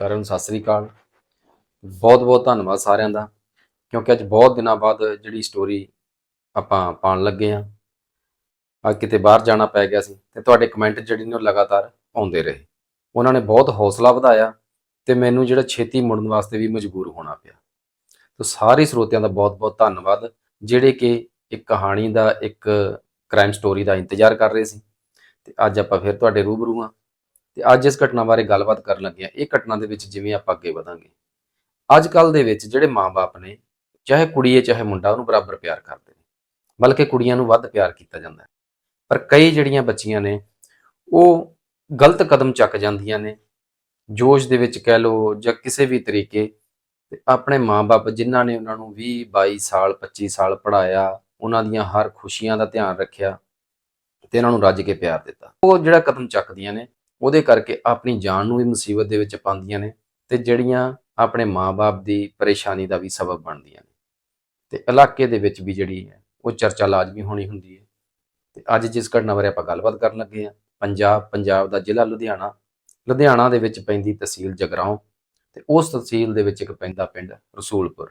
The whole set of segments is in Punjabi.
ਸਾਰਿਆਂ ਨੂੰ ਸਤਿ ਸ੍ਰੀ ਅਕਾਲ। ਬਹੁਤ ਬਹੁਤ ਧੰਨਵਾਦ ਸਾਰਿਆਂ ਦਾ, ਕਿਉਂਕਿ ਅੱਜ ਬਹੁਤ ਦਿਨਾਂ ਬਾਅਦ ਜਿਹੜੀ ਸਟੋਰੀ ਆਪਾਂ ਪਾਉਣ ਲੱਗੇ ਆ ਅੱਜ ਕਿਤੇ ਬਾਹਰ ਜਾਣਾ ਪੈ ਗਿਆ ਸੀ ਤੇ ਤੁਹਾਡੇ ਕਮੈਂਟ ਜਿਹੜੇ ਨੇ ਉਹ ਲਗਾਤਾਰ ਆਉਂਦੇ ਰਹੇ। ਉਹਨਾਂ ਨੇ ਬਹੁਤ ਹੌਸਲਾ ਵਧਾਇਆ ਤੇ ਮੈਨੂੰ ਜਿਹੜਾ ਛੇਤੀ ਮੁੜਨ ਵਾਸਤੇ ਵੀ ਮਜਬੂਰ ਹੋਣਾ ਪਿਆ। ਤਾਂ ਸਾਰੇ ਸਰੋਤਿਆਂ ਦਾ ਬਹੁਤ ਬਹੁਤ ਧੰਨਵਾਦ, ਜਿਹੜੇ ਕਿ ਇੱਕ ਕਹਾਣੀ ਦਾ, ਇੱਕ ਕ੍ਰਾਈਮ ਸਟੋਰੀ ਦਾ ਇੰਤਜ਼ਾਰ ਕਰ ਰਹੇ ਸੀ। ਤੇ ਅੱਜ ਆਪਾਂ ਫਿਰ ਤੁਹਾਡੇ ਰੂਬਰੂ ਆ ਤੇ ਅੱਜ ਇਸ ਘਟਨਾ ਬਾਰੇ ਗੱਲਬਾਤ ਕਰਨ ਲੱਗੇ ਆ ਇਹ ਘਟਨਾ ਦੇ ਵਿੱਚ ਜਿਵੇਂ ਆਪਾਂ ਅੱਗੇ ਵਧਾਂਗੇ। ਅੱਜ ਕੱਲ ਦੇ ਵਿੱਚ ਜਿਹੜੇ ਮਾਪੇ ਨੇ, ਚਾਹੇ ਕੁੜੀ ਹੈ, ਚਾਹੇ ਮੁੰਡਾ, ਉਹਨੂੰ ਬਰਾਬਰ ਪਿਆਰ ਕਰਦੇ ਨੇ। ਬਲਕਿ ਕੁੜੀਆਂ ਨੂੰ ਵੱਧ ਪਿਆਰ ਕੀਤਾ ਜਾਂਦਾ ਹੈ। ਪਰ ਕਈ ਜਿਹੜੀਆਂ ਬੱਚੀਆਂ ਨੇ, ਉਹ ਗਲਤ ਕਦਮ ਚੱਕ ਜਾਂਦੀਆਂ ਨੇ। ਜੋਸ਼ ਦੇ ਵਿੱਚ ਕਹਿ ਲੋ ਜਾਂ ਕਿਸੇ ਵੀ ਤਰੀਕੇ ਤੇ ਆਪਣੇ ਮਾਪੇ ਜਿਨ੍ਹਾਂ ਨੇ ਉਹਨਾਂ ਨੂੰ 20 22 ਸਾਲ 25 ਸਾਲ ਪੜਾਇਆ ਉਹਨਾਂ ਦੀਆਂ ਹਰ ਖੁਸ਼ੀਆਂ ਦਾ ਧਿਆਨ ਰੱਖਿਆ ਤੇ ਇਹਨਾਂ ਨੂੰ ਰੱਜ ਕੇ ਪਿਆਰ ਦਿੱਤਾ। ਉਹ ਜਿਹੜਾ ਕਦਮ ਚੱਕਦੀਆਂ ਨੇ ਉਹਦੇ ਕਰਕੇ ਆਪਣੀ ਜਾਨ ਨੂੰ ਵੀ ਮੁਸੀਬਤ ਦੇ ਵਿੱਚ ਪਾਉਂਦੀਆਂ ਨੇ ਤੇ ਜਿਹੜੀਆਂ ਆਪਣੇ ਮਾਪੇ ਦੀ ਪਰੇਸ਼ਾਨੀ ਦਾ ਵੀ ਸਬਬ ਬਣਦੀਆਂ ਨੇ। ਤੇ ਇਲਾਕੇ ਦੇ ਵਿੱਚ ਵੀ ਜਿਹੜੀ ਹੈ, ਉਹ ਚਰਚਾ ਲਾਜ਼ਮੀ ਹੋਣੀ ਹੁੰਦੀ ਹੈ। ਤੇ ਅੱਜ ਜਿਸ ਘਟਨਾ ਬਾਰੇ ਆਪਾਂ ਗੱਲਬਾਤ ਕਰਨ ਲੱਗੇ ਆ ਪੰਜਾਬ ਪੰਜਾਬ ਦਾ ਜ਼ਿਲ੍ਹਾ ਲੁਧਿਆਣਾ। ਲੁਧਿਆਣਾ ਦੇ ਵਿੱਚ ਪੈਂਦੀ ਤਹਿਸੀਲ ਜਗਰਾਉਂ ਤੇ ਉਸ ਤਹਿਸੀਲ ਦੇ ਵਿੱਚ ਇੱਕ ਪੈਂਦਾ ਪਿੰਡ ਰਸੂਲਪੁਰ,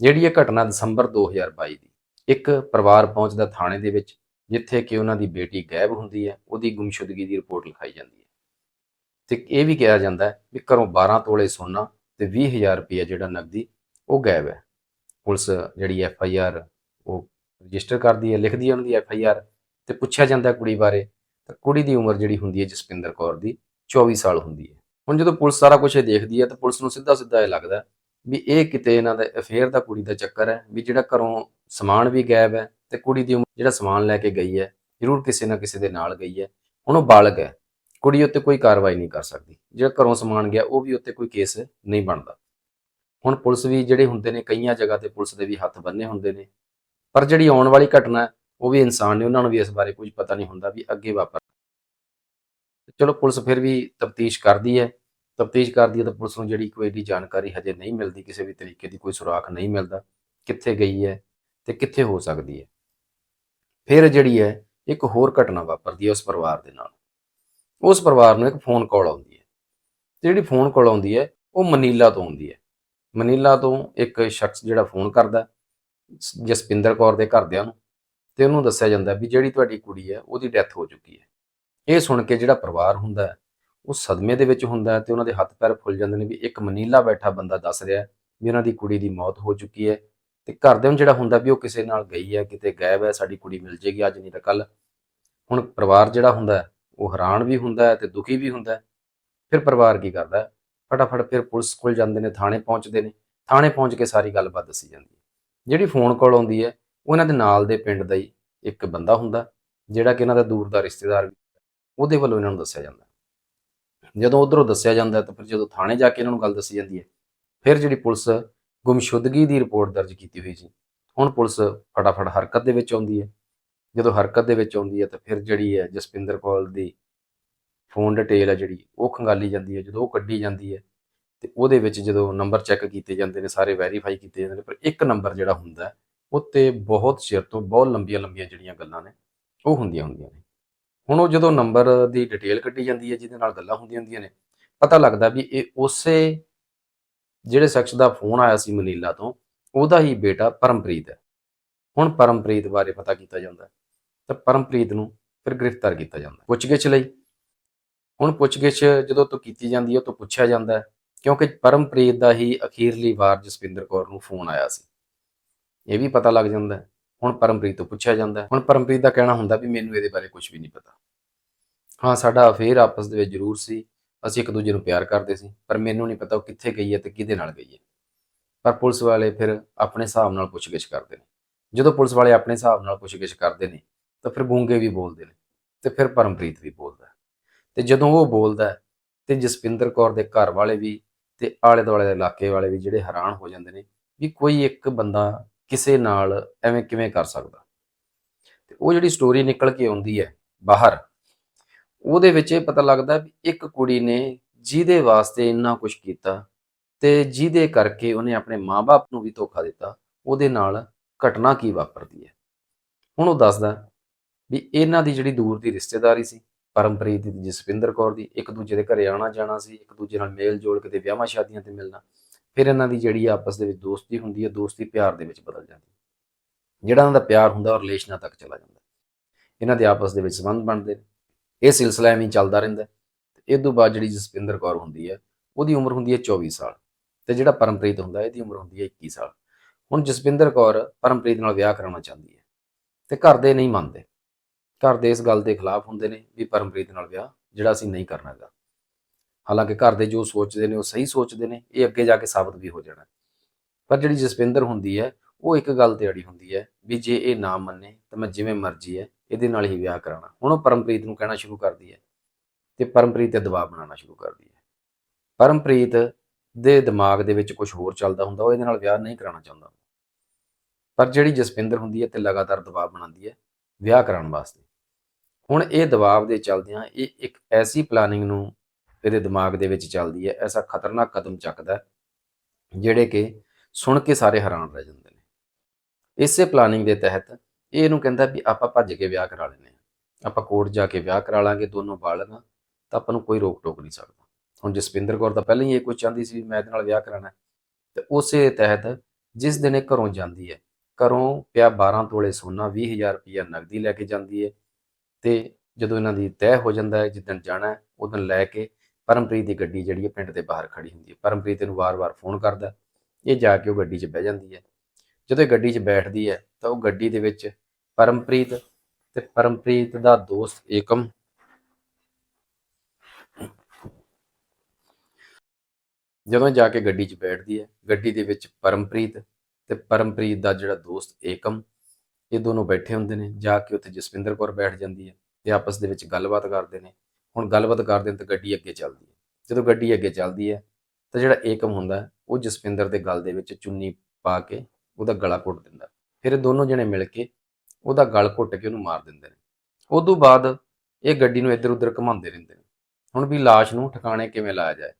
ਜਿਹੜੀ ਇਹ ਘਟਨਾ ਦਸੰਬਰ 2022 ਦੀ। ਇੱਕ ਪਰਿਵਾਰ ਪਹੁੰਚਦਾ ਥਾਣੇ ਦੇ ਵਿੱਚ, ਜਿੱਥੇ ਕਿ ਉਹਨਾਂ ਦੀ ਬੇਟੀ ਗਾਇਬ ਹੁੰਦੀ ਹੈ, ਉਹਦੀ ਗੁੰਮਸ਼ੁਦਗੀ ਦੀ ਰਿਪੋਰਟ ਲਿਖਾਈ ਜਾਂਦੀ ਹੈ। ਤੇ ਇਹ ਵੀ ਕਿਹਾ ਜਾਂਦਾ ਹੈ ਵੀ ਘਰੋਂ 12 ਤੋਲੇ ਸੋਨਾ ਤੇ 20000 ਰੁਪਏ ਜਿਹੜਾ ਨਕਦੀ, ਉਹ ਗਾਇਬ ਹੈ। ਪੁਲਿਸ ਜਿਹੜੀ ਐਫ ਆਈ ਆਰ, ਉਹ ਰਜਿਸਟਰ ਕਰਦੀ ਹੈ, ਲਿਖਦੀ ਹੈ ਉਹਨਾਂ ਦੀ ਐਫ ਆਈ ਆਰ ਤੇ ਪੁੱਛਿਆ ਜਾਂਦਾ ਕੁੜੀ ਬਾਰੇ, ਤਾਂ ਕੁੜੀ ਦੀ ਉਮਰ ਜਿਹੜੀ ਹੁੰਦੀ ਹੈ ਜਸਪਿੰਦਰ ਕੌਰ ਦੀ 24 ਸਾਲ ਹੁੰਦੀ ਹੈ। ਹੁਣ ਜਦੋਂ ਪੁਲਿਸ ਸਾਰਾ ਕੁਝ ਇਹ ਦੇਖਦੀ ਹੈ ਤਾਂ ਪੁਲਿਸ ਨੂੰ ਸਿੱਧਾ ਸਿੱਧਾ ਇਹ ਲੱਗਦਾ ਵੀ ਇਹ ਕਿਤੇ ਇਹਨਾਂ ਦਾ ਅਫੇਅਰ ਦਾ ਕੁੜੀ ਦਾ ਚੱਕਰ ਹੈ ਵੀ ਜਿਹੜਾ ਘਰੋਂ ਸਮਾਨ ਵੀ ਗਾਇਬ ਹੈ ਤੇ ਕੁੜੀ ਦੀ ਉਮਰ ਜਿਹੜਾ ਸਮਾਨ ਲੈ ਕੇ ਗਈ ਹੈ, ਜ਼ਰੂਰ ਕਿਸੇ ਨਾ ਕਿਸੇ ਦੇ ਨਾਲ ਗਈ ਹੈ। ਹੁਣ ਉਹ ਬਾਲਗ ਹੈ। ਕੁੜੀ ਉੱਤੇ ਕੋਈ ਕਾਰਵਾਈ ਨਹੀਂ ਕਰ ਸਕਦੀ। ਜਿਹੜਾ ਘਰੋਂ ਸਮਾਨ ਗਿਆ, ਉਹ ਵੀ ਉੱਤੇ ਕੋਈ ਕੇਸ ਨਹੀਂ ਬਣਦਾ। ਹੁਣ ਪੁਲਿਸ ਵੀ ਜਿਹੜੇ ਹੁੰਦੇ ਨੇ, ਕਈਆਂ ਜਗ੍ਹਾ ਤੇ ਪੁਲਿਸ ਦੇ ਵੀ ਹੱਥ ਬੰਨੇ ਹੁੰਦੇ ਨੇ। ਪਰ ਜਿਹੜੀ ਆਉਣ ਵਾਲੀ ਘਟਨਾ ਉਹ ਵੀ ਇਨਸਾਨ ਨੇ, ਉਹਨਾਂ ਨੂੰ ਵੀ ਇਸ ਬਾਰੇ ਕੁਝ ਪਤਾ ਨਹੀਂ ਹੁੰਦਾ ਵੀ ਅੱਗੇ ਵਾਪਰ ਚਲੋ ਪੁਲਿਸ ਫਿਰ ਵੀ ਤਫਤੀਸ਼ ਕਰਦੀ ਹੈ। ਤਫਤੀਸ਼ ਕਰਦੀ ਹੈ ਤਾਂ ਪੁਲਿਸ ਨੂੰ ਜਿਹੜੀ ਕੋਈ ਏਡੀ ਜਾਣਕਾਰੀ ਹਜੇ ਨਹੀਂ ਮਿਲਦੀ, ਕਿਸੇ ਵੀ ਤਰੀਕੇ ਦੀ ਕੋਈ ਸੁਰਾਖ ਨਹੀਂ ਮਿਲਦਾ। ਕਿੱਥੇ ਗਈ ਹੈ ਤੇ ਕਿੱਥੇ ਹੋ ਸਕਦੀ ਹੈ। ਫਿਰ ਜਿਹੜੀ ਹੈ, ਇੱਕ ਹੋਰ ਘਟਨਾ ਵਾਪਰਦੀ ਹੈ ਉਸ ਪਰਿਵਾਰ ਦੇ ਨਾਲ। ਉਸ ਪਰਿਵਾਰ ਨੂੰ ਇੱਕ ਫੋਨ ਕਾਲ ਆਉਂਦੀ ਹੈ। ਤੇ ਜਿਹੜੀ ਫੋਨ ਕਾਲ ਆਉਂਦੀ ਹੈ, ਉਹ ਮਨੀਲਾ ਤੋਂ ਆਉਂਦੀ ਹੈ। ਮਨੀਲਾ ਤੋਂ ਇੱਕ ਸ਼ਖਸ ਜਿਹੜਾ ਫੋਨ ਕਰਦਾ ਜਸਪਿੰਦਰ ਕੌਰ ਦੇ ਘਰਦਿਆਂ ਨੂੰ ਤੇ ਉਹਨੂੰ ਦੱਸਿਆ ਜਾਂਦਾ ਵੀ ਜਿਹੜੀ ਤੁਹਾਡੀ ਕੁੜੀ ਹੈ, ਉਹਦੀ ਡੈਥ ਹੋ ਚੁੱਕੀ ਹੈ। ਇਹ ਸੁਣ ਕੇ ਜਿਹੜਾ ਪਰਿਵਾਰ ਹੁੰਦਾ ਉਹ ਸਦਮੇ ਦੇ ਵਿੱਚ ਹੁੰਦਾ ਹੈ ਤੇ ਉਹਨਾਂ ਦੇ ਹੱਥ ਪੈਰ ਫੁੱਲ ਜਾਂਦੇ ਨੇ ਵੀ ਇੱਕ ਮਨੀਲਾ ਬੈਠਾ ਬੰਦਾ ਦੱਸ ਰਿਹਾ ਵੀ ਉਹਨਾਂ ਦੀ ਕੁੜੀ ਦੀ ਮੌਤ ਹੋ ਚੁੱਕੀ ਹੈ ਤੇ ਘਰਦਿਆਂ ਨੂੰ ਜਿਹੜਾ ਹੁੰਦਾ ਵੀ ਉਹ ਕਿਸੇ ਨਾਲ ਗਈ ਹੈ, ਕਿਤੇ ਗਾਇਬ ਹੈ, ਸਾਡੀ ਕੁੜੀ ਮਿਲ ਜੇਗੀ ਅੱਜ ਨਹੀਂ ਤਾਂ ਕੱਲ ਹੁਣ ਪਰਿਵਾਰ ਜਿਹੜਾ ਹੁੰਦਾ ਉਹ ਹੈਰਾਨ ਵੀ ਹੁੰਦਾ ਹੈ ਤੇ ਦੁਖੀ ਵੀ ਹੁੰਦਾ ਹੈ। ਫਿਰ ਪਰਿਵਾਰ ਕੀ ਕਰਦਾ ਹੈ? ਫਟਾਫਟ ਫਿਰ ਪੁਲਿਸ ਕੋਲ ਜਾਂਦੇ ਨੇ, ਥਾਣੇ ਪਹੁੰਚਦੇ ਨੇ। ਥਾਣੇ ਪਹੁੰਚ ਕੇ ਸਾਰੀ ਗੱਲਬਾਤ ਦੱਸੀ ਜਾਂਦੀ ਹੈ। ਜਿਹੜੀ ਫੋਨ ਕਾਲ ਆਉਂਦੀ ਹੈ, ਉਹ ਇਹਨਾਂ ਦੇ ਨਾਲ ਦੇ ਪਿੰਡ ਦਾ ਹੀ ਇੱਕ ਬੰਦਾ ਹੁੰਦਾ, ਜਿਹੜਾ ਕਿ ਇਹਨਾਂ ਦਾ ਦੂਰ ਦਾ ਰਿਸ਼ਤੇਦਾਰ ਉਹਦੇ ਵੱਲੋਂ ਇਹਨਾਂ ਨੂੰ ਦੱਸਿਆ ਜਾਂਦਾ ਜਦੋਂ ਉਧਰੋਂ ਦੱਸਿਆ ਜਾਂਦਾ ਤਾਂ ਫਿਰ ਜਦੋਂ ਥਾਣੇ ਜਾ ਕੇ ਇਹਨਾਂ ਨੂੰ ਗੱਲ ਦੱਸੀ ਜਾਂਦੀ ਹੈ, ਫਿਰ ਜਿਹੜੀ ਪੁਲਿਸ ਗੁੰਮਸ਼ੁਦਗੀ ਦੀ ਰਿਪੋਰਟ ਦਰਜ ਕੀਤੀ ਹੋਈ ਸੀ ਹੁਣ ਪੁਲਿਸ ਫਟਾਫਟ ਹਰਕਤ ਦੇ ਵਿੱਚ ਆਉਂਦੀ ਹੈ। ਜਦੋਂ ਹਰਕਤ ਦੇ ਵਿੱਚ ਆਉਂਦੀ ਹੈ ਤਾਂ ਫਿਰ ਜਿਹੜੀ ਹੈ ਜਸਪਿੰਦਰ ਕੌਰ ਦੀ ਫੋਨ ਡਿਟੇਲ ਹੈ ਜਿਹੜੀ ਉਹ ਖੰਗਾਲੀ ਜਾਂਦੀ ਹੈ ਜਦੋਂ ਉਹ ਕੱਢੀ ਜਾਂਦੀ ਹੈ ਤੇ ਉਹਦੇ ਵਿੱਚ ਜਦੋਂ ਨੰਬਰ ਚੈੱਕ ਕੀਤੇ ਜਾਂਦੇ ਨੇ ਸਾਰੇ ਵੈਰੀਫਾਈ ਕੀਤੇ ਜਾਂਦੇ ਨੇ ਪਰ ਇੱਕ ਨੰਬਰ ਜਿਹੜਾ ਹੁੰਦਾ ਹੈ, ਉੱਤੇ ਬਹੁਤ ਚਿਰ ਤੋਂ ਬਹੁਤ ਲੰਬੀਆਂ ਲੰਬੀਆਂ ਜਿਹੜੀਆਂ ਗੱਲਾਂ ਨੇ ਉਹ ਹੁੰਦੀਆਂ ਹੁੰਦੀਆਂ ਨੇ। ਹੁਣ ਉਹ ਜਦੋਂ ਨੰਬਰ ਦੀ ਡਿਟੇਲ ਕੱਢੀ ਜਾਂਦੀ ਹੈ ਜਿਹਦੇ ਨਾਲ ਗੱਲਾਂ ਹੁੰਦੀਆਂ ਹੁੰਦੀਆਂ ਨੇ ਪਤਾ ਲੱਗਦਾ ਵੀ ਇਹ ਉਸੇ ਜਿਹੜੇ ਸ਼ਖਸ ਦਾ ਫੋਨ ਆਇਆ ਸੀ ਮਨੀਲਾ ਤੋਂ ਉਹਦਾ ਹੀ ਬੇਟਾ ਪਰਮਪ੍ਰੀਤ ਹੈ। ਹੁਣ ਪਰਮਪ੍ਰੀਤ ਬਾਰੇ ਪਤਾ ਕੀਤਾ ਜਾਂਦਾ ਤਾਂ ਪਰਮਪ੍ਰੀਤ ਨੂੰ ਫਿਰ ਗ੍ਰਿਫਤਾਰ ਕੀਤਾ ਜਾਂਦਾ ਪੁੱਛਗਿੱਛ ਲਈ। ਹੁਣ ਪੁੱਛਗਿੱਛ ਜਦੋਂ ਤੋਂ ਕੀਤੀ ਜਾਂਦੀ ਹੈ ਤੋਂ ਪੁੱਛਿਆ ਜਾਂਦਾ ਹੈ, ਕਿਉਂਕਿ ਪਰਮਪ੍ਰੀਤ ਦਾ ਹੀ ਅਖੀਰਲੀ ਵਾਰ ਜਸਪਿੰਦਰ ਕੌਰ ਨੂੰ ਫੋਨ ਆਇਆ ਸੀ। ਇਹ ਵੀ ਪਤਾ ਲੱਗ ਜਾਂਦਾ ਹੈ। ਹੁਣ ਪਰਮਪ੍ਰੀਤ ਤੋਂ ਪੁੱਛਿਆ ਜਾਂਦਾ ਹੁਣ ਪਰਮਪ੍ਰੀਤ ਦਾ ਕਹਿਣਾ ਹੁੰਦਾ ਵੀ ਮੈਨੂੰ ਇਹਦੇ ਬਾਰੇ ਕੁਝ ਵੀ ਨਹੀਂ ਪਤਾ। ਹਾਂ, ਸਾਡਾ ਅਫੇਅਰ ਆਪਸ ਦੇ ਵਿੱਚ ਜ਼ਰੂਰ ਸੀ। ਅਸੀਂ ਇੱਕ ਦੂਜੇ ਨੂੰ ਪਿਆਰ ਕਰਦੇ ਸੀ, ਪਰ ਮੈਨੂੰ ਨਹੀਂ ਪਤਾ ਉਹ ਕਿੱਥੇ ਗਈ ਹੈ ਤੇ ਕਿਹਦੇ ਨਾਲ ਗਈ ਹੈ। ਪਰ ਪੁਲਿਸ ਵਾਲੇ ਫਿਰ ਆਪਣੇ ਹਿਸਾਬ ਨਾਲ ਪੁੱਛਗਿੱਛ ਕਰਦੇ ਨੇ। ਜਦੋਂ ਪੁਲਿਸ ਵਾਲੇ ਆਪਣੇ ਹਿਸਾਬ ਨਾਲ ਪੁੱਛਗਿੱਛ ਕਰਦੇ ਨੇ ਤਾਂ ਫਿਰ ਗੂੰਗੇ ਵੀ ਬੋਲਦੇ ਨੇ ਤੇ ਫਿਰ ਪਰਮਪ੍ਰੀਤ ਵੀ ਬੋਲਦਾ ਤੇ ਜਦੋਂ ਉਹ ਬੋਲਦਾ ਤੇ ਜਸਪਿੰਦਰ ਕੌਰ ਦੇ ਘਰ ਵਾਲੇ ਵੀ ਤੇ ਆਲੇ ਦੁਆਲੇ ਦੇ ਇਲਾਕੇ ਵਾਲੇ ਵੀ ਜਿਹੜੇ ਹੈਰਾਨ ਹੋ ਜਾਂਦੇ ਨੇ ਵੀ ਕੋਈ ਇੱਕ ਬੰਦਾ ਕਿਸੇ ਨਾਲ ਐਵੇਂ ਕਿਵੇਂ ਕਰ ਸਕਦਾ। ਤੇ ਉਹ ਜਿਹੜੀ ਸਟੋਰੀ ਨਿਕਲ ਕੇ ਆਉਂਦੀ ਹੈ ਬਾਹਰ, ਉਹਦੇ ਵਿੱਚ ਇਹ ਪਤਾ ਲੱਗਦਾ ਵੀ ਇੱਕ ਕੁੜੀ ਨੇ ਜਿਹਦੇ ਵਾਸਤੇ ਇੰਨਾ ਕੁਝ ਕੀਤਾ ਤੇ ਜਿਹਦੇ ਕਰਕੇ ਉਹਨੇ ਆਪਣੇ ਮਾਪੇ ਨੂੰ ਵੀ ਧੋਖਾ ਦਿੱਤਾ, ਉਹਦੇ ਨਾਲ ਘਟਨਾ ਕੀ ਵਾਪਰਦੀ ਹੈ। ਹੁਣ ਉਹ ਦੱਸਦਾ ਵੀ ਇਹਨਾਂ ਦੀ ਜਿਹੜੀ ਦੂਰ ਦੀ ਰਿਸ਼ਤੇਦਾਰੀ ਸੀ, ਪਰਮਪ੍ਰੀਤ ਦੀ ਜਸਵਿੰਦਰ ਕੌਰ ਦੀ, ਇੱਕ ਦੂਜੇ ਦੇ ਘਰੇ ਆਉਣਾ ਜਾਣਾ ਸੀ, ਇੱਕ ਦੂਜੇ ਨਾਲ ਮੇਲ ਜੋਲ ਕਿਤੇ ਵਿਆਹਾਂ ਸ਼ਾਦੀਆਂ ਤੇ ਮਿਲਣਾ, ਫਿਰ ਇਹਨਾਂ ਦੀ ਜਿਹੜੀ ਆਪਸ ਦੇ ਵਿੱਚ ਦੋਸਤੀ ਹੁੰਦੀ ਹੈ, ਦੋਸਤੀ ਪਿਆਰ ਦੇ ਵਿੱਚ ਬਦਲ ਜਾਂਦੀ ਹੈ। ਜਿਹੜਾ ਇਹਨਾਂ ਦਾ ਪਿਆਰ ਹੁੰਦਾ, ਉਹ ਰਿਲੇਸ਼ਨਾਂ ਤੱਕ ਚਲਾ ਜਾਂਦਾ ਇਹਨਾਂ ਦੇ ਆਪਸ ਦੇ ਵਿੱਚ ਸੰਬੰਧ ਬਣਦੇ ਨੇ, ਇਹ ਸਿਲਸਿਲਾ ਐਵੇਂ ਚੱਲਦਾ ਰਹਿੰਦਾ ਹੈ। ਤੇ ਇਹ ਤੋਂ ਬਾਅਦ ਜਿਹੜੀ ਜਸਵਿੰਦਰ ਕੌਰ ਹੁੰਦੀ ਹੈ, ਉਹਦੀ ਉਮਰ ਹੁੰਦੀ ਹੈ 24 ਸਾਲ ਤੇ ਜਿਹੜਾ ਪਰਮਪ੍ਰੀਤ ਹੁੰਦਾ, ਇਹਦੀ ਉਮਰ ਹੁੰਦੀ ਹੈ 21 ਸਾਲ। ਹੁਣ ਜਸਵਿੰਦਰ ਕੌਰ ਪਰਮਪ੍ਰੀਤ ਨਾਲ ਵਿਆਹ ਕਰਾਉਣਾ ਚਾਹੁੰਦੀ ਹੈ ਤੇ ਘਰ ਦੇ ਨਹੀਂ ਮੰਨਦੇ। ਘਰ ਦੇ ਇਸ ਗੱਲ ਦੇ ਖਿਲਾਫ ਹੁੰਦੇ ਨੇ ਵੀ ਪਰਮਪ੍ਰੀਤ ਨਾਲ ਵਿਆਹ, ਜਿਹੜਾ ਅਸੀਂ ਨਹੀਂ ਕਰਨਾ ਹੈਗਾ। ਹਾਲਾਂਕਿ ਘਰ ਦੇ ਜੋ ਸੋਚਦੇ ਨੇ, ਉਹ ਸਹੀ ਸੋਚਦੇ ਨੇ, ਇਹ ਅੱਗੇ ਜਾ ਕੇ ਸਾਬਤ ਵੀ ਹੋ ਜਾਣਾ। ਪਰ ਜਿਹੜੀ ਜਸਵਿੰਦਰ ਹੁੰਦੀ ਹੈ, ਉਹ ਇੱਕ ਗੱਲ ਤੇ ਅੜੀ ਹੁੰਦੀ ਹੈ ਵੀ ਜੇ ਇਹ ਨਾ ਮੰਨੇ, ਤਾਂ ਮੈਂ ਜਿਵੇਂ ਮਰਜ਼ੀ ਹੈ, ਇਹਦੇ ਨਾਲ ਹੀ ਵਿਆਹ ਕਰਾਉਣਾ। ਹੁਣ ਉਹ ਪਰਮਪ੍ਰੀਤ ਨੂੰ ਕਹਿਣਾ ਸ਼ੁਰੂ ਕਰਦੀ ਹੈ ਤੇ ਪਰਮਪ੍ਰੀਤ ਤੇ ਦਬਾਅ ਬਣਾਉਣਾ ਸ਼ੁਰੂ ਕਰਦੀ ਹੈ। ਪਰਮਪ੍ਰੀਤ ਦੇ ਦਿਮਾਗ ਦੇ ਵਿੱਚ ਕੁਝ ਹੋਰ ਚੱਲਦਾ ਹੁੰਦਾ, ਉਹ ਇਹਦੇ ਨਾਲ ਵਿਆਹ ਨਹੀਂ ਕਰਾਉਣਾ ਚਾਹੁੰਦਾ। ਪਰ ਜਿਹੜੀ ਜਸਪਿੰਦਰ ਹੁੰਦੀ ਹੈ ਤੇ ਲਗਾਤਾਰ ਦਬਾਅ ਬਣਾਉਂਦੀ ਹੈ, ਵਿਆਹ ਕਰਾਉਣ ਵਾਸਤੇ। ਹੁਣ ਇਹ ਦਬਾਅ ਦੇ ਚੱਲਦਿਆਂ ਇਹ ਇੱਕ ਐਸੀ ਪਲਾਨਿੰਗ ਨੂੰ ਇਹਦੇ ਦਿਮਾਗ ਦੇ ਵਿੱਚ ਚੱਲਦੀ ਹੈ, ਐਸਾ ਖਤਰਨਾਕ ਕਦਮ ਚੱਕਦਾ ਜਿਹੜੇ ਕਿ ਸੁਣ ਕੇ ਸਾਰੇ ਹੈਰਾਨ ਰਹਿ ਜਾਂਦੇ ਨੇ ਇਸੇ ਪਲਾਨਿੰਗ ਦੇ ਤਹਿਤ ਇਹ ਇਹਨੂੰ ਕਹਿੰਦਾ ਵੀ ਆਪਾਂ ਭੱਜ ਕੇ ਵਿਆਹ ਕਰਾ ਲੈਨੇ ਆ ਆਪਾਂ ਕੋਰਟ ਜਾ ਕੇ ਵਿਆਹ ਕਰਾ ਲਾਂਗੇ, ਦੋਨੋਂ ਬਾਲਗ ਤਾਂ ਆਪਾਂ ਨੂੰ ਕੋਈ ਰੋਕ ਟੋਕ ਨਹੀਂ ਸਕਦਾ ਹੁਣ ਜਸਪਿੰਦਰ ਕੌਰ ਤਾਂ ਪਹਿਲਾਂ ਹੀ ਇਹ ਕੁਝ ਚਾਹੁੰਦੀ ਸੀ ਵੀ ਮੈਂ ਇਹਦੇ ਨਾਲ ਵਿਆਹ ਕਰਾਣਾ ਹੈ। ਤੇ ਉਸੇ ਤਹਿਤ ਜਿਸ ਦਿਨ ਇਹ ਘਰੋਂ ਜਾਂਦੀ ਹੈ, ਘਰੋਂ ਪਿਆ 12 ਤੋਲੇ ਸੋਨਾ 20000 ਰੁਪਇਆ ਨਗਦੀ ਲੈ ਕੇ ਜਾਂਦੀ ਹੈ ਤੇ ਜਦੋਂ ਇਹਨਾਂ ਦੀ ਤੈਅ ਹੋ ਜਾਂਦਾ ਹੈ, ਜਿੱਦਣ ਜਾਣਾ ਹੈ ਉਦੋਂ ਲੈ ਕੇ ਪਰਮਪ੍ਰੀਤ ਦੀ ਗੱਡੀ ਜਿਹੜੀ ਹੈ, ਪਿੰਡ ਦੇ ਬਾਹਰ ਖੜੀ ਹੁੰਦੀ ਹੈ। ਪਰਮਪ੍ਰੀਤ ਨੂੰ ਵਾਰ-ਵਾਰ ਫੋਨ ਕਰਦਾ ਇਹ ਜਾ ਕੇ ਉਹ ਗੱਡੀ 'ਚ ਬਹਿ ਜਾਂਦੀ ਹੈ। ਜਦੋਂ ਇਹ ਗੱਡੀ 'ਚ ਬੈਠਦੀ ਹੈ, ਤਾਂ ਉਹ ਗੱਡੀ ਦੇ ਵਿੱਚ ਪਰਮਪ੍ਰੀਤ ਤੇ ਪਰਮਪ੍ਰੀਤ ਦਾ ਦੋਸਤ ਏਕਮ ਜਦੋਂ ਜਾ ਕੇ ਗੱਡੀ 'ਚ ਬੈਠਦੀ ਹੈ, ਗੱਡੀ ਦੇ ਵਿੱਚ ਪਰਮਪ੍ਰੀਤ ਤੇ ਪਰਮਪ੍ਰੀਤ ਦਾ ਜਿਹੜਾ ਦੋਸਤ ਏਕਮ ਇਹ ਦੋਨੋਂ ਬੈਠੇ ਹੁੰਦੇ ਨੇ, ਜਾ ਕੇ ਉੱਥੇ ਜਸਵਿੰਦਰ ਕੌਰ ਬੈਠ ਜਾਂਦੀ ਹੈ ਤੇ ਆਪਸ ਦੇ ਵਿੱਚ ਗੱਲਬਾਤ ਕਰਦੇ ਨੇ। ਹੁਣ ਗੱਲਬਾਤ ਕਰਦੇ ਨੇ ਤਾਂ ਗੱਡੀ ਅੱਗੇ ਚੱਲਦੀ ਹੈ। ਜਦੋਂ ਗੱਡੀ ਅੱਗੇ ਚੱਲਦੀ ਹੈ ਤਾਂ ਜਿਹੜਾ ਏਕਮ ਹੁੰਦਾ, ਉਹ ਜਸਵਿੰਦਰ ਦੇ ਗਲ ਦੇ ਵਿੱਚ ਚੁੰਨੀ ਪਾ ਕੇ ਉਹਦਾ ਗਲਾ ਘੁੱਟ ਦਿੰਦਾ। ਫਿਰ ਇਹ ਦੋਨੋਂ ਜਣੇ ਮਿਲ ਕੇ ਉਹਦਾ ਗਲ ਘੁੱਟ ਕੇ ਉਹਨੂੰ ਮਾਰ ਦਿੰਦੇ ਨੇ। ਉਦੋਂ ਬਾਅਦ ਇਹ ਗੱਡੀ ਨੂੰ ਇੱਧਰ ਉੱਧਰ ਘੁਮਾਉਂਦੇ ਰਹਿੰਦੇ ਨੇ। ਹੁਣ ਵੀ ਲਾਸ਼ ਨੂੰ ਠਿਕਾਣੇ ਕਿਵੇਂ ਲਾਇਆ ਜਾਏ?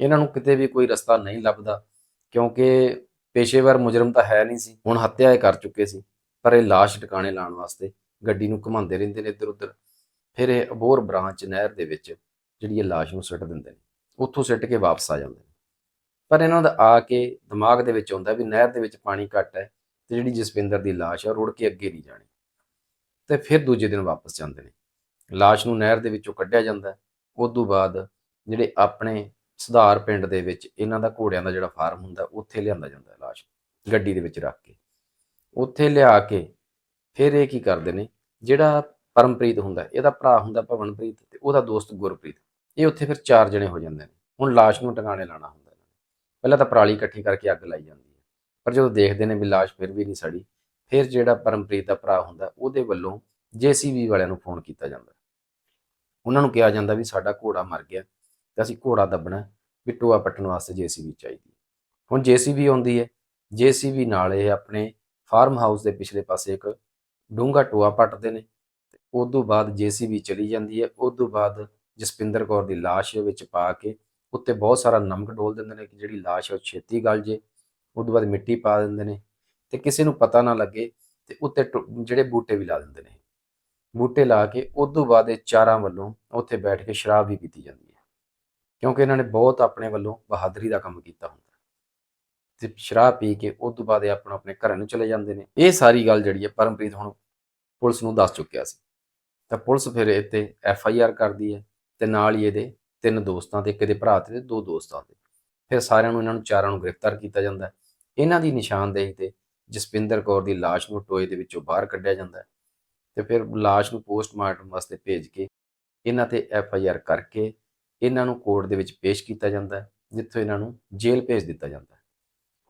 ਇਹਨਾਂ ਨੂੰ ਕਿਤੇ ਵੀ ਕੋਈ ਰਸਤਾ ਨਹੀਂ ਲੱਭਦਾ, ਕਿਉਂਕਿ ਪੇਸ਼ੇਵਰ ਮੁਜਰਮ ਤਾਂ ਹੈ ਨਹੀਂ ਸੀ। ਹੁਣ ਹੱਤਿਆ ਇਹ ਕਰ ਚੁੱਕੇ ਸੀ। ਪਰ ਇਹ ਲਾਸ਼ ਟਿਕਾਣੇ ਲਾਉਣ ਵਾਸਤੇ ਗੱਡੀ ਨੂੰ ਘੁਮਾਉਂਦੇ ਰਹਿੰਦੇ ਨੇ ਇੱਧਰ ਉੱਧਰ। ਫਿਰ ਇਹ ਅਬੋਰ ਬ੍ਰਾਂਚ ਨਹਿਰ ਦੇ ਵਿੱਚ ਜਿਹੜੀ ਇਹ ਲਾਸ਼ ਨੂੰ ਸੁੱਟ ਦਿੰਦੇ ਨੇ, ਉੱਥੋਂ ਸਿੱਟ ਕੇ ਵਾਪਸ ਆ ਜਾਂਦੇ ਨੇ। ਪਰ ਇਹਨਾਂ ਦਾ ਆ ਕੇ ਦਿਮਾਗ ਦੇ ਵਿੱਚ ਆਉਂਦਾ ਵੀ ਨਹਿਰ ਦੇ ਵਿੱਚ ਪਾਣੀ ਘੱਟ ਹੈ ਤੇ ਜਿਹੜੀ ਜਸਵਿੰਦਰ ਦੀ ਲਾਸ਼ ਹੈ ਰੁੜ ਕੇ ਅੱਗੇ ਨਹੀਂ ਜਾਣੀ। ਤੇ ਫਿਰ ਦੂਜੇ ਦਿਨ ਵਾਪਸ ਜਾਂਦੇ ਨੇ। ਲਾਸ਼ ਨੂੰ ਨਹਿਰ ਦੇ ਵਿੱਚੋਂ ਕੱਢਿਆ ਜਾਂਦਾ ਹੈ। ਉਸ ਤੋਂ ਬਾਅਦ ਜਿਹੜੇ ਆਪਣੇ ਸੁਧਾਰ ਪਿੰਡ ਦੇ ਵਿੱਚ ਇਹਨਾਂ ਦਾ ਘੋੜਿਆਂ ਦਾ ਜਿਹੜਾ ਫਾਰਮ ਹੁੰਦਾ, ਉੱਥੇ ਲਿਆਂਦਾ ਜਾਂਦਾ ਹੈ ਲਾਸ਼, ਗੱਡੀ ਦੇ ਵਿੱਚ ਰੱਖ ਕੇ। ਉੱਥੇ ਲਿਆ ਕੇ ਫਿਰ ਇਹ ਕੀ ਕਰਦੇ ਨੇ, ਜਿਹੜਾ ਪਰਮਪ੍ਰੀਤ ਹੁੰਦਾ, ਇਹਦਾ ਭਰਾ ਹੁੰਦਾ ਭਵਨਪ੍ਰੀਤ ਤੇ ਉਹਦਾ ਦੋਸਤ ਗੁਰਪ੍ਰੀਤ, ਇਹ ਉੱਥੇ ਫਿਰ ਚਾਰ ਜਣੇ ਹੋ ਜਾਂਦੇ ਨੇ। ਹੁਣ ਲਾਸ਼ ਨੂੰ ਟਿਕਾਣੇ ਲਾਣਾ ਹੁੰਦਾ ਇਹਨਾਂ ਨੇ। ਪਹਿਲਾਂ ਤਾਂ ਪਰਾਲੀ ਇਕੱਠੀ ਕਰਕੇ ਅੱਗ ਲਾਈ ਜਾਂਦੀ ਹੈ। ਪਰ ਜਦੋਂ ਦੇਖਦੇ ਨੇ ਵੀ ਲਾਸ਼ ਫਿਰ ਵੀ ਨਹੀਂ ਸੜੀ, ਫਿਰ ਜਿਹੜਾ ਪਰਮਪ੍ਰੀਤ ਦਾ ਭਰਾ ਹੁੰਦਾ, ਉਹਦੇ ਵੱਲੋਂ ਜੀਸੀਬੀ ਵਾਲਿਆਂ ਨੂੰ ਫੋਨ ਕੀਤਾ ਜਾਂਦਾ। ਉਹਨਾਂ ਨੂੰ ਕਿਹਾ ਜਾਂਦਾ ਵੀ ਸਾਡਾ ਘੋੜਾ ਮਰ ਗਿਆ ਤੇ ਅਸੀਂ ਘੋੜਾ ਦੱਬਣਾ, ਵੀ ਟੋਆ ਪੱਟਣ ਵਾਸਤੇ ਜੀਸੀਬੀ ਚਾਹੀਦੀ ਹੈ। ਹੁਣ ਜੀਸੀਬੀ ਆਉਂਦੀ ਹੈ, ਜੀਸੀਬੀ ਨਾਲ ਇਹ ਆਪਣੇ ਫਾਰਮ ਹਾਊਸ ਦੇ ਪਿਛਲੇ ਪਾਸੇ ਇੱਕ ਡੂੰਘਾ ਟੋਆ ਪੱਟਦੇ ਨੇ ਤੇ ਉਸ ਤੋਂ ਬਾਅਦ ਜੀਸੀਬੀ ਚਲੀ ਜਾਂਦੀ ਹੈ। ਉਸ ਤੋਂ ਬਾਅਦ ਜਸਪਿੰਦਰ ਕੌਰ ਦੀ ਲਾਸ਼ ਵਿੱਚ ਪਾ ਕੇ ਉੱਤੇ ਬਹੁਤ ਸਾਰਾ ਨਮਕ ਡੋਲ ਦਿੰਦੇ ਨੇ ਕਿ ਜਿਹੜੀ ਲਾਸ਼ ਹੈ ਉਹ ਛੇਤੀ ਗਲ ਜੇ। ਉਸ ਤੋਂ ਬਾਅਦ ਮਿੱਟੀ ਪਾ ਦਿੰਦੇ ਨੇ ਤੇ ਕਿਸੇ ਨੂੰ ਪਤਾ ਨਾ ਲੱਗੇ ਤੇ ਉੱਤੇ ਟੁ- ਜਿਹੜੇ ਬੂਟੇ ਵੀ ਲਾ ਦਿੰਦੇ ਨੇ। ਬੂਟੇ ਲਾ ਕੇ ਉਸ ਤੋਂ ਬਾਅਦ ਇਹ ਚਾਰਾਂ ਵੱਲੋਂ ਉੱਥੇ ਬੈਠ ਕੇ ਸ਼ਰਾਬ ਵੀ ਪੀਤੀ ਜਾਂਦੀ ਹੈ। ਕਿਉਂਕਿ ਇਹਨਾਂ ਨੇ ਬਹੁਤ ਆਪਣੇ ਵੱਲੋਂ ਬਹਾਦਰੀ ਦਾ ਕੰਮ ਕੀਤਾ ਹੁੰਦਾ ਤੇ ਸ਼ਰਾਬ ਪੀ ਕੇ ਉਸ ਤੋਂ ਬਾਅਦ ਇਹ ਆਪਣਾ ਆਪਣੇ ਘਰਾਂ ਨੂੰ ਚਲੇ ਜਾਂਦੇ ਨੇ। ਇਹ ਸਾਰੀ ਗੱਲ ਜਿਹੜੀ ਹੈ ਪਰਮਪ੍ਰੀਤ ਹੁਣ ਪੁਲਿਸ ਨੂੰ ਦੱਸ ਚੁੱਕਿਆ ਸੀ। ਤਾਂ ਪੁਲਿਸ ਫਿਰ ਇਹ ਤੇ ਐਫ ਆਈ ਆਰ ਕਰਦੀ ਹੈ ਤੇ ਨਾਲ ਹੀ ਇਹਦੇ ਤਿੰਨ ਦੋਸਤਾਂ ਤੇ ਇੱਕ ਦੇ ਭਰਾ ਤੇ ਦੋ ਦੋਸਤਾਂ ਤੇ। ਫਿਰ ਸਾਰਿਆਂ ਨੂੰ ਇਹਨਾਂ ਨੂੰ ਚਾਰਾਂ ਨੂੰ ਗ੍ਰਿਫਤਾਰ ਕੀਤਾ ਜਾਂਦਾ ਇਹਨਾਂ ਦੀ ਨਿਸ਼ਾਨਦੇਹੀ ਤੇ ਜਸਪਿੰਦਰ ਕੌਰ ਦੀ ਲਾਸ਼ ਨੂੰ ਟੋਏ ਦੇ ਵਿੱਚੋਂ ਬਾਹਰ ਕੱਢਿਆ ਜਾਂਦਾ ਹੈ। ਤੇ ਫਿਰ ਲਾਸ਼ ਨੂੰ ਪੋਸਟਮਾਰਟਮ ਵਾਸਤੇ ਭੇਜ ਕੇ ਇਹਨਾਂ ਤੇ ਐਫ ਆਈ ਆਰ ਕਰਕੇ ਇਹਨਾਂ ਨੂੰ ਕੋਰਟ ਦੇ ਵਿੱਚ ਪੇਸ਼ ਕੀਤਾ ਜਾਂਦਾ ਜਿੱਥੋਂ ਇਹਨਾਂ ਨੂੰ ਜੇਲ੍ਹ ਭੇਜ ਦਿੱਤਾ ਜਾਂਦਾ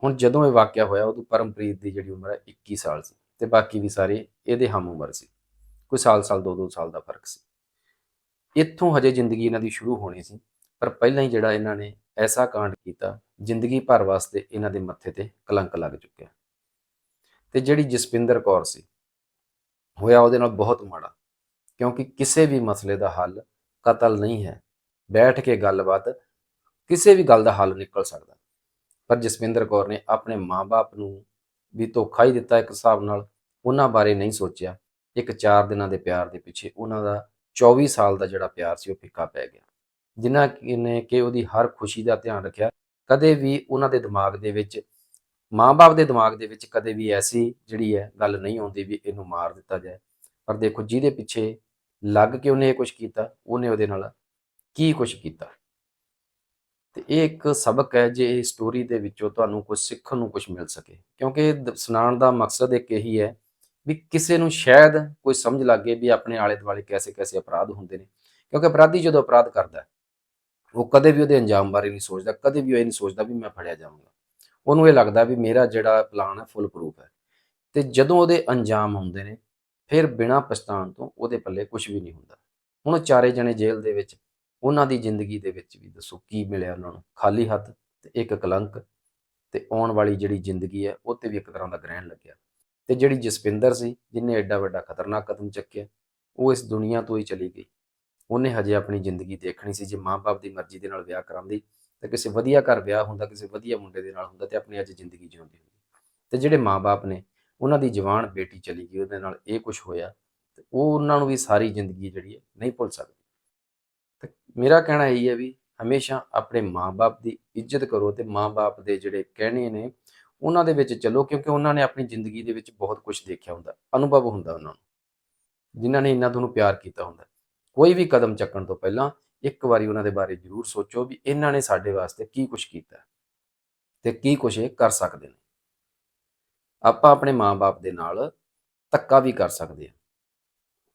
ਹੁਣ ਜਦੋਂ ਇਹ ਵਾਕਿਆ ਹੋਇਆ, ਉਦੋਂ ਪਰਮਪ੍ਰੀਤ ਦੀ ਜਿਹੜੀ ਉਮਰ ਹੈ 21 ਸਾਲ ਸੀ ਤੇ ਬਾਕੀ ਵੀ ਸਾਰੇ ਇਹਦੇ ਹਮ ਉਮਰ ਸੀ। ਕੋਈ ਸਾਲ ਸਾਲ, ਦੋ ਦੋ ਸਾਲ ਦਾ ਫ਼ਰਕ ਸੀ। ਇੱਥੋਂ ਹਜੇ ਜ਼ਿੰਦਗੀ ਇਹਨਾਂ ਦੀ ਸ਼ੁਰੂ ਹੋਣੀ ਸੀ, ਪਰ ਪਹਿਲਾਂ ਹੀ ਜਿਹੜਾ ਇਹਨਾਂ ਨੇ ਐਸਾ ਕਾਂਡ ਕੀਤਾ, ਜ਼ਿੰਦਗੀ ਭਰ ਵਾਸਤੇ ਇਹਨਾਂ ਦੇ ਮੱਥੇ ਤੇ ਕਲੰਕ ਲੱਗ ਚੁੱਕਿਆ। ਤੇ ਜਿਹੜੀ ਜਸਪਿੰਦਰ ਕੌਰ ਸੀ, ਹੋਇਆ ਉਹਦੇ ਨਾਲ ਬਹੁਤ ਮਾੜਾ, ਕਿਉਂਕਿ ਕਿਸੇ ਵੀ ਮਸਲੇ ਦਾ ਹੱਲ ਕਤਲ ਨਹੀਂ ਹੈ। ਬੈਠ ਕੇ ਗੱਲਬਾਤ, ਕਿਸੇ ਵੀ ਗੱਲ ਦਾ ਹੱਲ ਨਿਕਲ ਸਕਦਾ। ਪਰ ਜਸਵਿੰਦਰ ਕੌਰ ਨੇ ਆਪਣੇ ਮਾਪੇ ਨੂੰ ਵੀ ਧੋਖਾ ਹੀ ਦਿੱਤਾ ਇੱਕ ਹਿਸਾਬ ਨਾਲ, ਉਹਨਾਂ ਬਾਰੇ ਨਹੀਂ ਸੋਚਿਆ। ਇੱਕ 4 ਦਿਨਾਂ ਦੇ ਪਿਆਰ ਦੇ ਪਿੱਛੇ ਉਹਨਾਂ ਦਾ 24 ਸਾਲ ਦਾ ਜਿਹੜਾ ਪਿਆਰ ਸੀ ਉਹ ਫਿੱਕਾ ਪੈ ਗਿਆ। ਜਿਨ੍ਹਾਂ ਨੇ ਕਿ ਉਹਦੀ ਹਰ ਖੁਸ਼ੀ ਦਾ ਧਿਆਨ ਰੱਖਿਆ, ਕਦੇ ਵੀ ਉਹਨਾਂ ਦੇ ਦਿਮਾਗ ਦੇ ਵਿੱਚ, ਮਾਂ-ਬਾਪ ਦੇ ਦਿਮਾਗ ਦੇ ਵਿੱਚ ਕਦੇ ਵੀ ਐਸੀ ਜਿਹੜੀ ਹੈ ਗੱਲ ਨਹੀਂ ਆਉਂਦੀ ਵੀ ਇਹਨੂੰ ਮਾਰ ਦਿੱਤਾ ਜਾਏ। ਪਰ ਦੇਖੋ ਜਿਹਦੇ ਪਿੱਛੇ ਲੱਗ ਕੇ ਉਹਨੇ ਇਹ ਕੁਝ ਕੀਤਾ, ਉਹਨੇ ਉਹਦੇ ਨਾਲ ਕੀ ਕੁਝ ਕੀਤਾ? ਤੇ ਇਹ ਇੱਕ ਸਬਕ ਹੈ ਜੇ ਇਹ ਸਟੋਰੀ ਦੇ ਵਿੱਚੋਂ ਤੁਹਾਨੂੰ ਕੁਝ ਸਿੱਖਣ ਨੂੰ ਕੁਝ ਮਿਲ ਸਕੇ। ਕਿਉਂਕਿ ਸੁਣਾਉਣ ਦਾ ਮਕਸਦ ਇੱਕ ਇਹੀ ਹੈ ਵੀ ਕਿਸੇ ਨੂੰ ਸ਼ਾਇਦ ਕੋਈ ਸਮਝ ਲੱਗੇ ਵੀ ਆਪਣੇ ਆਲੇ ਦੁਆਲੇ ਕੈਸੇ ਕੈਸੇ ਅਪਰਾਧ ਹੁੰਦੇ ਨੇ। ਕਿਉਂਕਿ ਅਪਰਾਧੀ ਜਦੋਂ ਅਪਰਾਧ ਕਰਦਾ, ਉਹ ਕਦੇ ਵੀ ਉਹਦੇ ਅੰਜਾਮ ਬਾਰੇ ਨਹੀਂ ਸੋਚਦਾ, ਕਦੇ ਵੀ ਉਹ ਇਹ ਨਹੀਂ ਸੋਚਦਾ ਵੀ ਮੈਂ ਫੜਿਆ ਜਾਵਾਂਗਾ ਉਹਨੂੰ ਇਹ ਲੱਗਦਾ ਵੀ ਮੇਰਾ ਜਿਹੜਾ ਪਲਾਨ ਹੈ ਫੁੱਲ ਪ੍ਰੂਫ ਹੈ। ਤੇ ਜਦੋਂ ਉਹਦੇ ਅੰਜਾਮ ਹੁੰਦੇ ਨੇ, ਫਿਰ ਬਿਨਾਂ ਪਛਤਾਣ ਤੋਂ ਉਹਦੇ ਪੱਲੇ ਕੁਝ ਵੀ ਨਹੀਂ ਹੁੰਦਾ। ਹੁਣ ਚਾਰੇ ਜਣੇ ਜੇਲ੍ਹ ਦੇ ਵਿੱਚ ਉਹਨਾਂ ਦੀ ਜ਼ਿੰਦਗੀ ਦੇ ਵਿੱਚ ਵੀ ਦੱਸੋ ਕੀ ਮਿਲਿਆ ਉਹਨਾਂ ਨੂੰ? ਖਾਲੀ ਹੱਥ ਤੇ ਇੱਕ ਕਲੰਕ ਤੇ ਆਉਣ ਵਾਲੀ ਜਿਹੜੀ ਜ਼ਿੰਦਗੀ ਹੈ, ਉਹ ਤੇ ਵੀ ਇੱਕ ਤਰ੍ਹਾਂ ਦਾ ਗ੍ਰਹਿਣ ਲੱਗਿਆ। ਤੇ ਜਿਹੜੀ ਜਸਪਿੰਦਰ ਸੀ, ਜਿਨੇ ਐਡਾ ਵੱਡਾ ਖਤਰਨਾਕ ਕਦਮ ਚੱਕਿਆ, ਉਹ ਇਸ ਦੁਨੀਆ ਤੋਂ ਹੀ ਚਲੀ ਗਈ। ਉਹਨੇ ਹਜੇ ਆਪਣੀ ਜ਼ਿੰਦਗੀ ਦੇਖਣੀ ਸੀ, ਜੇ ਮਾਂ-ਬਾਪ ਦੀ ਮਰਜ਼ੀ ਦੇ ਨਾਲ ਵਿਆਹ ਕਰਾਉਂਦੀ, ਤਾਂ ਕਿਸੇ ਵਧੀਆ ਘਰ ਵਿਆਹ ਹੁੰਦਾ, ਕਿਸੇ ਵਧੀਆ ਮੁੰਡੇ ਦੇ ਨਾਲ ਹੁੰਦਾ ਤੇ ਆਪਣੀ ਅੱਜ ਜ਼ਿੰਦਗੀ ਜਿਉਂਦੀ ਹੁੰਦੀ। ਤੇ ਜਿਹੜੇ ਮਾਂ-ਬਾਪ ਨੇ, ਉਹਨਾਂ ਦੀ ਜਵਾਨ ਬੇਟੀ ਚਲੀ ਗਈ, ਉਹਦੇ ਨਾਲ ਇਹ ਕੁਝ ਹੋਇਆ, ਤੇ ਉਹ ਉਹਨਾਂ ਨੂੰ ਵੀ ਸਾਰੀ ਜ਼ਿੰਦਗੀ ਜਿਹੜੀ ਹੈ, ਨਹੀਂ ਭੁੱਲ ਸਕਦੀ। ਤੇ ਮੇਰਾ ਕਹਿਣਾ ਇਹੀ ਹੈ ਵੀ ਹਮੇਸ਼ਾ ਆਪਣੇ ਮਾਂ-ਬਾਪ ਦੀ ਇੱਜ਼ਤ ਕਰੋ ਤੇ ਮਾਂ-ਬਾਪ ਦੇ ਜਿਹੜੇ ਕਹਿਣੇ ਨੇ, ਉਹਨਾਂ ਦੇ ਵਿੱਚ ਚੱਲੋ, ਕਿਉਂਕਿ ਉਹਨਾਂ ਨੇ ਆਪਣੀ ਜ਼ਿੰਦਗੀ ਦੇ ਵਿੱਚ ਬਹੁਤ ਕੁਝ ਦੇਖਿਆ ਹੁੰਦਾ, ਅਨੁਭਵ ਹੁੰਦਾ ਉਹਨਾਂ ਨੂੰ, ਜਿਨ੍ਹਾਂ ਨੇ ਇੰਨਾ ਤੁਹਾਨੂੰ ਪਿਆਰ ਕੀਤਾ ਹੁੰਦਾ। ਕੋਈ ਵੀ ਕਦਮ ਚੱਕਣ ਤੋਂ ਪਹਿਲਾਂ ਇੱਕ ਵਾਰੀ ਉਹਨਾਂ ਦੇ ਬਾਰੇ ਜ਼ਰੂਰ ਸੋਚੋ ਵੀ ਇਹਨਾਂ ਨੇ ਸਾਡੇ ਵਾਸਤੇ ਕੀ ਕੁਝ ਕੀਤਾ ਤੇ ਕੀ ਕੁਝ ਇਹ ਕਰ ਸਕਦੇ ਨੇ। ਆਪਾਂ ਆਪਣੇ ਮਾਂ-ਬਾਪ ਦੇ ਨਾਲ ਧੱਕਾ ਵੀ ਕਰ ਸਕਦੇ ਹਾਂ।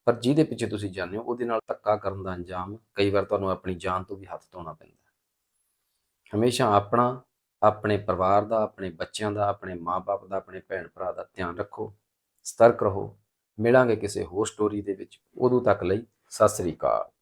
ਪਰ ਜਿਹਦੇ ਪਿੱਛੇ ਤੁਸੀਂ ਜਾਂਦੇ ਹੋ, ਉਹਦੇ ਨਾਲ ਧੱਕਾ ਕਰਨ ਦਾ ਅੰਜਾਮ ਕਈ ਵਾਰ ਤੁਹਾਨੂੰ ਆਪਣੀ ਜਾਨ ਤੋਂ ਵੀ ਹੱਥ ਧੋਣਾ ਪੈਂਦਾ ਹਮੇਸ਼ਾ ਆਪਣਾ, ਆਪਣੇ ਪਰਿਵਾਰ ਦਾ, ਆਪਣੇ ਬੱਚਿਆਂ ਦਾ, ਆਪਣੇ ਮਾਪੇ ਦਾ, ਆਪਣੇ ਭੈਣ ਭਰਾ ਦਾ ਧਿਆਨ ਰੱਖੋ, ਸਤਰਕ ਰਹੋ, ਮਿਲਾਂਗੇ ਕਿਸੇ ਹੋਰ ਸਟੋਰੀ ਦੇ ਵਿੱਚ। ਉਦੋਂ ਤੱਕ ਲਈ ਸਤਿ ਸ੍ਰੀ ਅਕਾਲ।